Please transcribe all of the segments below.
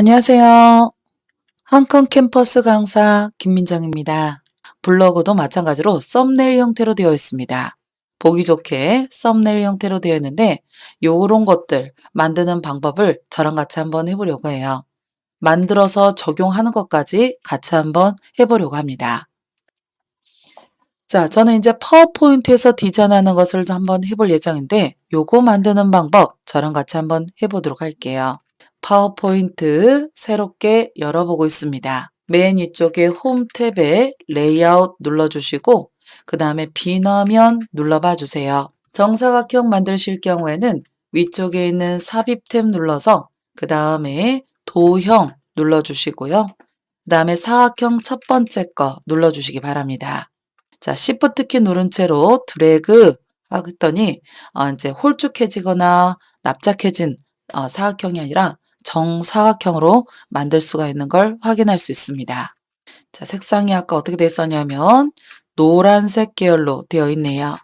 안녕하세요. 한컨 캠퍼스 강사 김민정입니다. 블로그도 마찬가지로 썸네일 형태로 되어 있습니다. 보기 좋게 썸네일 형태로 되어 있는데 요런 것들 만드는 방법을 저랑 같이 한번 해보려고 해요. 만들어서 적용하는 것까지 같이 한번 해보려고 합니다. 자, 저는 이제 파워포인트에서 디자인하는 것을 한번 해볼 예정인데 요거 만드는 방법 저랑 같이 한번 해보도록 할게요. 파워포인트 새롭게 열어보고 있습니다. 맨 위쪽에 홈 탭에 레이아웃 눌러주시고 그 다음에 비너면 눌러봐 주세요. 정사각형 만드실 경우에는 위쪽에 있는 삽입 탭 눌러서 그 다음에 도형 눌러주시고요. 그 다음에 사각형 첫 번째 거 눌러주시기 바랍니다. 자, Shift 키 누른 채로 드래그 하더니 어, 이제 홀쭉해지거나 납작해진 어, 사각형이 아니라 정사각형으로 만들 수가 있는 걸 확인할 수 있습니다. 자, 색상이 아까 어떻게 됐었냐면 노란색 계열로 되어 있네요.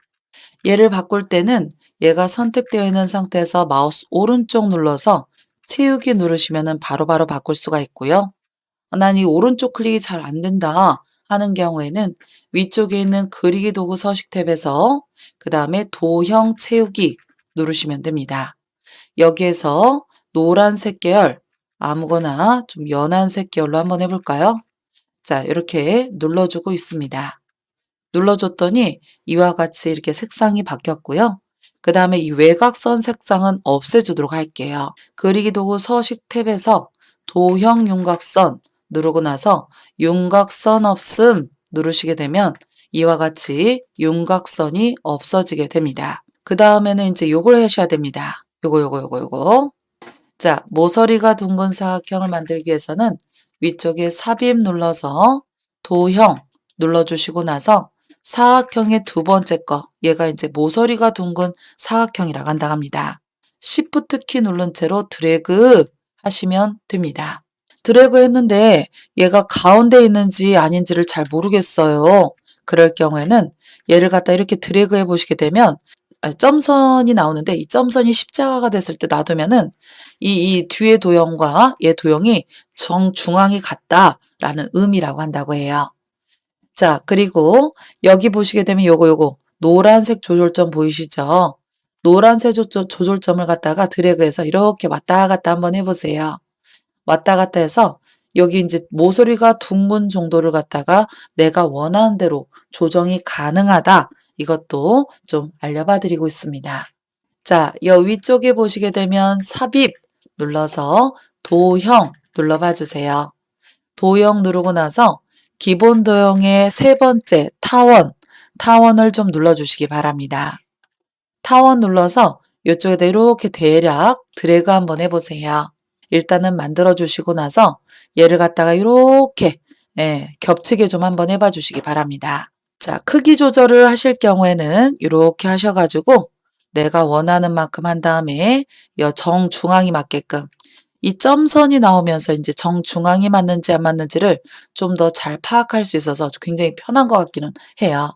얘를 바꿀 때는 얘가 선택되어 있는 상태에서 마우스 오른쪽 눌러서 채우기 누르시면 바로바로 바꿀 수가 있고요. 난 이 오른쪽 클릭이 잘 안 된다 하는 경우에는 위쪽에 있는 그리기 도구 서식 탭에서 그 다음에 도형 채우기 누르시면 됩니다. 여기에서 노란색 계열 아무거나 좀 연한 색 계열로 한번 해볼까요? 자 이렇게 눌러주고 있습니다. 눌러줬더니 이와 같이 이렇게 색상이 바뀌었고요. 그 다음에 이 외곽선 색상은 없애주도록 할게요. 그리기 도구 서식 탭에서 도형 윤곽선 누르고 나서 윤곽선 없음 누르시게 되면 이와 같이 윤곽선이 없어지게 됩니다. 그 다음에는 이제 요걸 하셔야 됩니다. 요거 요거 요거 요거 자 모서리가 둥근 사각형을 만들기 위해서는 위쪽에 삽입 눌러서 도형 눌러주시고 나서 사각형의 두 번째 거 얘가 이제 모서리가 둥근 사각형이라고 한다 합니다. Shift 키 누른 채로 드래그 하시면 됩니다. 드래그 했는데 얘가 가운데 있는지 아닌지를 잘 모르겠어요. 그럴 경우에는 얘를 갖다 이렇게 드래그 해 보시게 되면 점선이 나오는데 이 점선이 십자가가 됐을 때 놔두면은 이, 이 뒤에 도형과 얘 도형이 정 중앙이 같다라는 의미라고 한다고 해요. 자, 그리고 여기 보시게 되면 요거 요거 노란색 조절점 보이시죠? 노란색 조절점을 갖다가 드래그해서 이렇게 왔다 갔다 한번 해보세요. 왔다 갔다 해서 여기 이제 모서리가 둥근 정도를 갖다가 내가 원하는 대로 조정이 가능하다. 이것도 좀 알려봐 드리고 있습니다. 자, 여 위쪽에 보시게 되면 삽입 눌러서 도형 눌러봐 주세요. 도형 누르고 나서 기본 도형의 세 번째 타원, 타원을 좀 눌러주시기 바랍니다. 타원 눌러서 이쪽에다 이렇게 대략 드래그 한번 해보세요. 일단은 만들어 주시고 나서 얘를 갖다가 이렇게 예, 겹치게 좀 한번 해봐 주시기 바랍니다. 자, 크기 조절을 하실 경우에는 이렇게 하셔가지고 내가 원하는 만큼 한 다음에 정중앙이 맞게끔 이 점선이 나오면서 이제 정중앙이 맞는지 안 맞는지를 좀 더 잘 파악할 수 있어서 굉장히 편한 것 같기는 해요.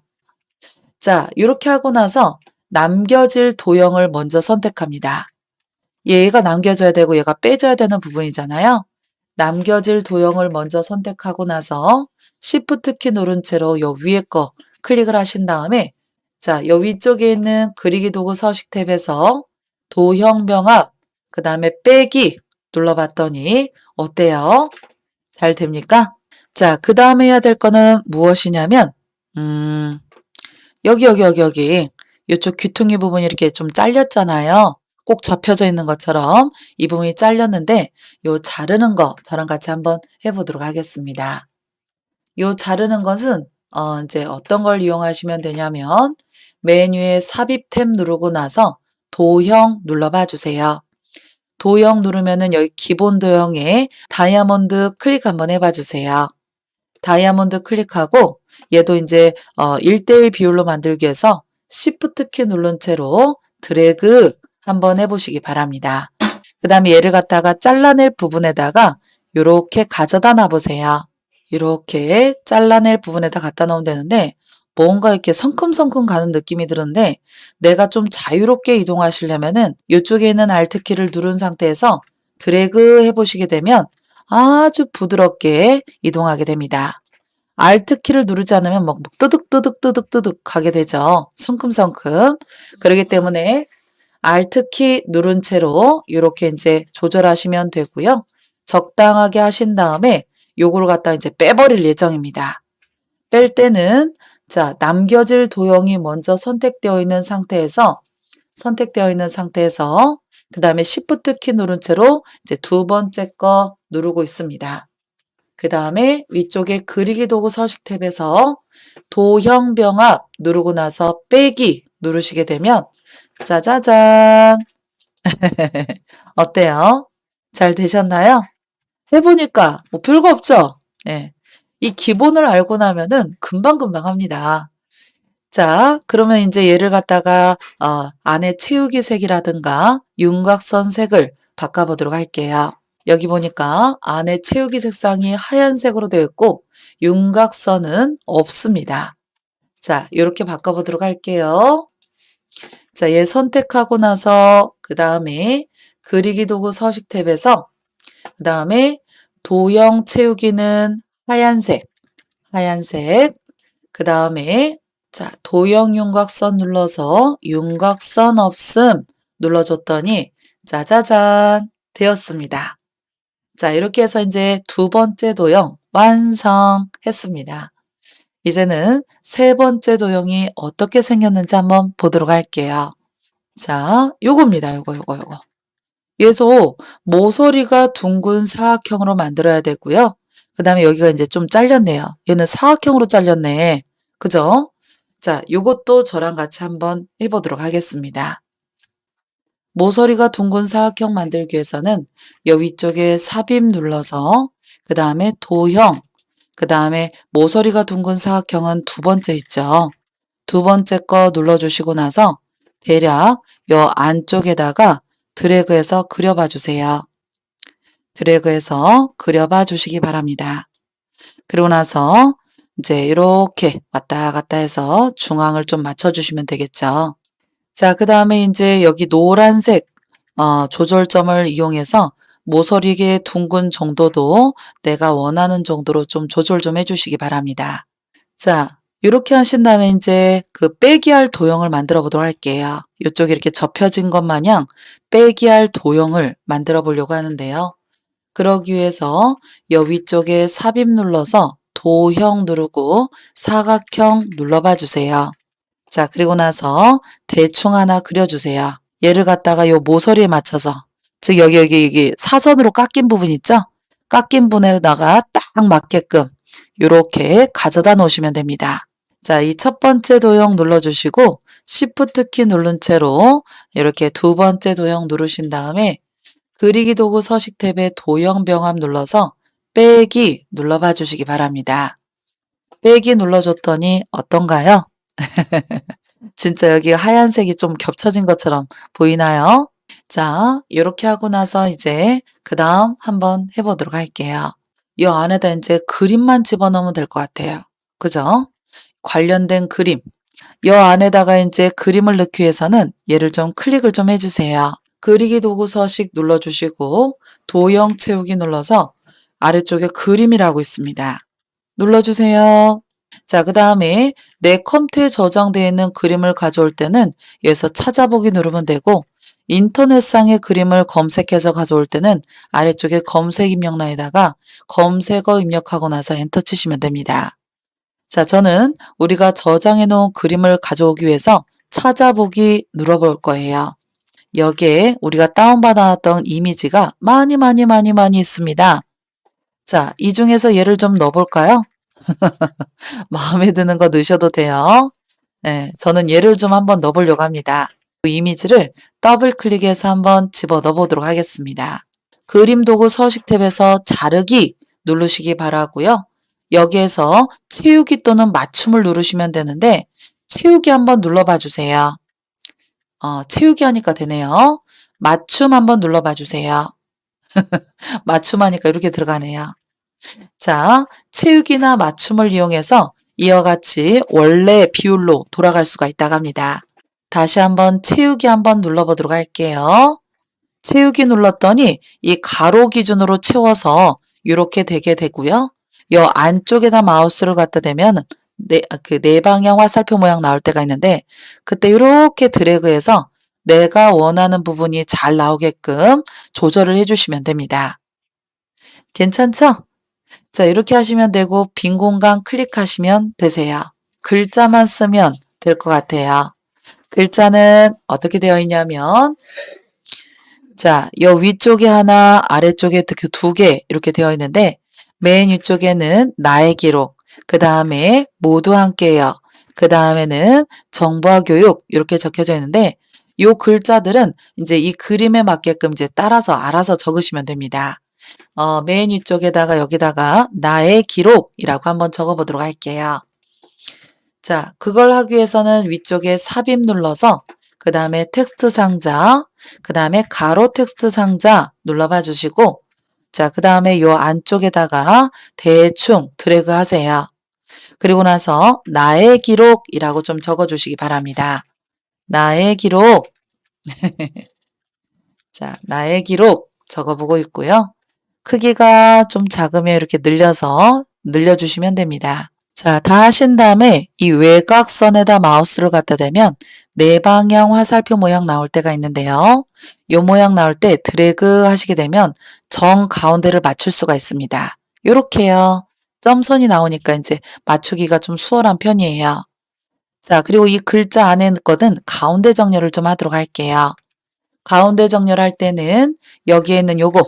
자, 이렇게 하고 나서 남겨질 도형을 먼저 선택합니다. 얘가 남겨져야 되고 얘가 빼져야 되는 부분이잖아요. 남겨질 도형을 먼저 선택하고 나서 Shift 키 누른 채로 요 위에 거 클릭을 하신 다음에 자, 요 위쪽에 있는 그리기 도구 서식 탭에서 도형 병합 그 다음에 빼기 눌러봤더니 어때요? 잘 됩니까? 자, 그 다음에 해야 될 거는 무엇이냐면 음, 여기 여기 여기 여기 이쪽 귀퉁이 부분이 이렇게 좀 잘렸잖아요. 꼭 접혀져 있는 것처럼 이 부분이 잘렸는데 요 자르는 거 저랑 같이 한번 해보도록 하겠습니다. 요 자르는 것은 어, 이제 어떤 걸 이용하시면 되냐면 메뉴에 삽입 탭 누르고 나서 도형 눌러봐 주세요. 도형 누르면은 여기 기본 도형에 다이아몬드 클릭 한번 해봐 주세요. 다이아몬드 클릭하고 얘도 이제 어, 1대1 비율로 만들기 위해서 Shift 키 누른 채로 드래그 한번 해보시기 바랍니다. 그 다음에 얘를 갖다가 잘라낼 부분에다가 이렇게 가져다 놔보세요. 이렇게 잘라낼 부분에다 갖다 놓으면 되는데 뭔가 이렇게 성큼성큼 가는 느낌이 드는데 내가 좀 자유롭게 이동하시려면은 이쪽에 있는 Alt키를 누른 상태에서 드래그 해보시게 되면 아주 부드럽게 이동하게 됩니다. Alt 키를 누르지 않으면 막 뜨득뜨득뜨득뜨득 가게 되죠. 성큼성큼. 그렇기 때문에 Alt 키 누른 채로 이렇게 이제 조절하시면 되고요. 적당하게 하신 다음에 요거를 갖다 이제 빼버릴 예정입니다. 뺄 때는 자, 남겨질 도형이 먼저 선택되어 있는 상태에서 선택되어 있는 상태에서 그 다음에 Shift 키 누른 채로 이제 두 번째 거 누르고 있습니다. 그 다음에 위쪽에 그리기 도구 서식 탭에서 도형 병합 누르고 나서 빼기 누르시게 되면 짜자잔 어때요? 잘 되셨나요? 해보니까 뭐 별거 없죠? 예. 이 기본을 알고 나면은 금방금방 합니다. 자, 그러면 이제 얘를 갖다가 어, 안에 채우기 색이라든가 윤곽선 색을 바꿔보도록 할게요. 여기 보니까 안에 채우기 색상이 하얀색으로 되어 있고 윤곽선은 없습니다. 자, 이렇게 바꿔보도록 할게요. 자, 얘 선택하고 나서 그 다음에 그리기 도구 서식 탭에서 그 다음에 도형 채우기는 하얀색, 하얀색. 그 다음에 자 도형 윤곽선 눌러서 윤곽선 없음 눌러줬더니 짜자잔 되었습니다. 자 이렇게 해서 이제 두 번째 도형 완성했습니다. 이제는 세 번째 도형이 어떻게 생겼는지 한번 보도록 할게요. 자, 요겁니다. 요거, 요거, 요거. 얘도 모서리가 둥근 사각형으로 만들어야 되고요. 그 다음에 여기가 이제 좀 잘렸네요. 얘는 사각형으로 잘렸네. 그죠? 자, 요것도 저랑 같이 한번 해보도록 하겠습니다. 모서리가 둥근 사각형 만들기 위해서는 여 위쪽에 삽입 눌러서 그 다음에 도형, 그 다음에 모서리가 둥근 사각형은 두 번째 있죠. 두 번째 거 눌러주시고 나서 대략 요 안쪽에다가 드래그해서 그려봐 주세요. 드래그해서 그려봐 주시기 바랍니다. 그리고 나서 이제 이렇게 왔다 갔다 해서 중앙을 좀 맞춰주시면 되겠죠. 자, 그 다음에 이제 여기 노란색 어, 조절점을 이용해서 모서리의 둥근 정도도 내가 원하는 정도로 좀 조절 좀 해주시기 바랍니다. 자, 이렇게 하신 다음에 이제 그 빼기 할 도형을 만들어 보도록 할게요. 이쪽에 이렇게 접혀진 것 마냥 빼기 할 도형을 만들어 보려고 하는데요. 그러기 위해서 여 위쪽에 삽입 눌러서 도형 누르고 사각형 눌러봐 주세요. 자, 그리고 나서 대충 하나 그려주세요. 얘를 갖다가 요 모서리에 맞춰서 즉 여기 여기 여기 사선으로 깎인 부분 있죠? 깎인 부분에다가 딱 맞게끔 이렇게 가져다 놓으시면 됩니다. 자, 이 첫 번째 도형 눌러주시고 Shift 키 누른 채로 이렇게 두 번째 도형 누르신 다음에 그리기 도구 서식 탭에 도형 병합 눌러서 빼기 눌러봐 주시기 바랍니다. 빼기 눌러줬더니 어떤가요? 진짜 여기 하얀색이 좀 겹쳐진 것처럼 보이나요? 자, 이렇게 하고 나서 이제 그 다음 한번 해보도록 할게요. 이 안에다 이제 그림만 집어넣으면 될 것 같아요. 그죠? 관련된 그림. 이 안에다가 이제 그림을 넣기 위해서는 얘를 좀 클릭을 좀 해주세요. 그리기 도구 서식 눌러주시고 도형 채우기 눌러서 아래쪽에 그림이라고 있습니다. 눌러주세요. 자, 그 다음에 내 컴퓨터에 저장되어 있는 그림을 가져올 때는 여기서 찾아보기 누르면 되고 인터넷상의 그림을 검색해서 가져올 때는 아래쪽에 검색 입력란에다가 검색어 입력하고 나서 엔터 치시면 됩니다. 자, 저는 우리가 저장해 놓은 그림을 가져오기 위해서 찾아보기 눌러볼 거예요. 여기에 우리가 다운받아놨던 이미지가 많이 많이 많이 많이 있습니다. 자, 이 중에서 얘를 좀 넣어볼까요? 마음에 드는 거 넣으셔도 돼요. 네, 저는 얘를 좀 한번 넣어보려고 합니다. 그 이미지를 더블 클릭해서 한번 집어 넣어보도록 하겠습니다. 그림 도구 서식 탭에서 자르기 누르시기 바라고요. 여기에서 채우기 또는 맞춤을 누르시면 되는데 채우기 한번 눌러봐 주세요. 어, 채우기 하니까 되네요. 맞춤 한번 눌러봐 주세요. 맞춤 하니까 이렇게 들어가네요. 자, 채우기나 맞춤을 이용해서 이와 같이 원래 비율로 돌아갈 수가 있다고 합니다. 다시 한번 채우기 한번 눌러보도록 할게요. 채우기 눌렀더니 이 가로 기준으로 채워서 이렇게 되게 되고요. 요 안쪽에다 마우스를 갖다 대면 네, 그 네 방향 화살표 모양 나올 때가 있는데 그때 이렇게 드래그해서 내가 원하는 부분이 잘 나오게끔 조절을 해주시면 됩니다. 괜찮죠? 자, 이렇게 하시면 되고 빈 공간 클릭하시면 되세요. 글자만 쓰면 될 것 같아요. 글자는 어떻게 되어 있냐면 자, 요 위쪽에 하나, 아래쪽에 그두개 이렇게 되어 있는데 맨 위쪽에는 나의 기록, 그 다음에 모두 함께요. 그 다음에는 정보와 교육 이렇게 적혀져 있는데 요 글자들은 이제 이 그림에 맞게끔 이제 따라서 알아서 적으시면 됩니다. 어, 맨 위쪽에다가 여기다가 나의 기록이라고 한번 적어보도록 할게요. 자, 그걸 하기 위해서는 위쪽에 삽입 눌러서 그 다음에 텍스트 상자, 그 다음에 가로 텍스트 상자 눌러봐 주시고 자, 그 다음에 요 안쪽에다가 대충 드래그 하세요. 그리고 나서 나의 기록이라고 좀 적어 주시기 바랍니다. 나의 기록. 자, 나의 기록 적어보고 있고요. 크기가 좀 작으면 이렇게 늘려서 늘려주시면 됩니다. 자, 다 하신 다음에 이 외곽선에다 마우스를 갖다 대면 네 방향 화살표 모양 나올 때가 있는데요. 요 모양 나올 때 드래그 하시게 되면 정 가운데를 맞출 수가 있습니다. 요렇게요. 점선이 나오니까 이제 맞추기가 좀 수월한 편이에요. 자, 그리고 이 글자 안에 거든 가운데 정렬을 좀 하도록 할게요. 가운데 정렬할 때는 여기에 있는 요거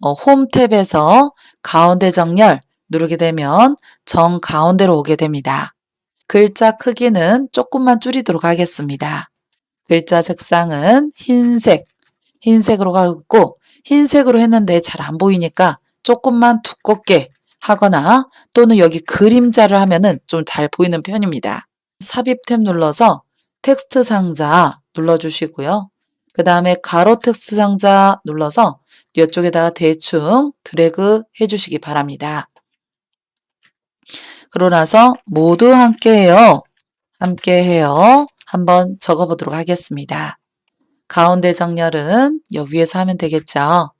어, 홈 탭에서 가운데 정렬 누르게 되면 정 가운데로 오게 됩니다. 글자 크기는 조금만 줄이도록 하겠습니다. 글자 색상은 흰색, 흰색으로 가고 흰색으로 했는데 잘 안 보이니까 조금만 두껍게 하거나 또는 여기 그림자를 하면은 좀 잘 보이는 편입니다. 삽입 탭 눌러서 텍스트 상자 눌러주시고요. 그 다음에 가로 텍스트 상자 눌러서 이쪽에다가 대충 드래그 해주시기 바랍니다. 그러고 나서 모두 함께해요. 함께해요. 한번 적어보도록 하겠습니다. 가운데 정렬은 여기 위에서 하면 되겠죠.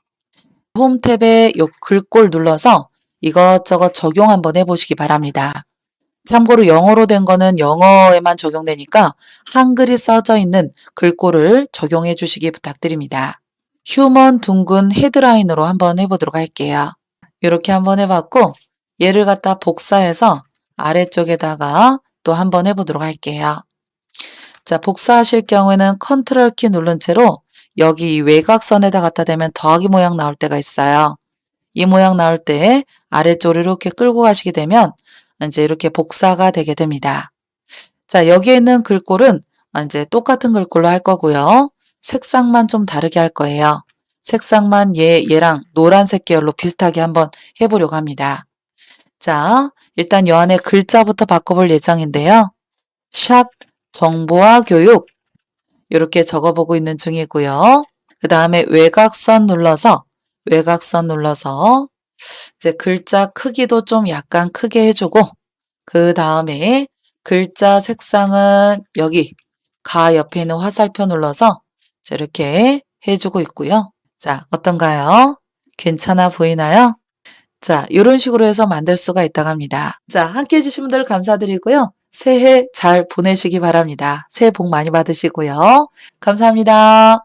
홈 탭에 요 글꼴 눌러서 이것저것 적용 한번 해보시기 바랍니다. 참고로 영어로 된 거는 영어에만 적용되니까 한글이 써져 있는 글꼴을 적용해 주시기 부탁드립니다. 휴먼 둥근 헤드라인으로 한번 해보도록 할게요. 이렇게 한번 해봤고 얘를 갖다 복사해서 아래쪽에다가 또 한번 해보도록 할게요. 자, 복사하실 경우에는 컨트롤 키 누른 채로 여기 이 외곽선에다 갖다 대면 더하기 모양 나올 때가 있어요. 이 모양 나올 때 아래쪽으로 이렇게 끌고 가시게 되면 이제 이렇게 복사가 되게 됩니다. 자, 여기에 있는 글꼴은 이제 똑같은 글꼴로 할 거고요. 색상만 좀 다르게 할 거예요. 색상만 얘, 얘랑 노란색 계열로 비슷하게 한번 해보려고 합니다. 자, 일단 요 안에 글자부터 바꿔볼 예정인데요. 샵 정보와 교육 이렇게 적어보고 있는 중이고요. 그 다음에 외곽선 눌러서 외곽선 눌러서 이제 글자 크기도 좀 약간 크게 해주고 그 다음에 글자 색상은 여기 가 옆에 있는 화살표 눌러서 이렇게 해주고 있고요. 자, 어떤가요? 괜찮아 보이나요? 자, 이런 식으로 해서 만들 수가 있다고 합니다. 자, 함께 해주신 분들 감사드리고요. 새해 잘 보내시기 바랍니다. 새해 복 많이 받으시고요. 감사합니다.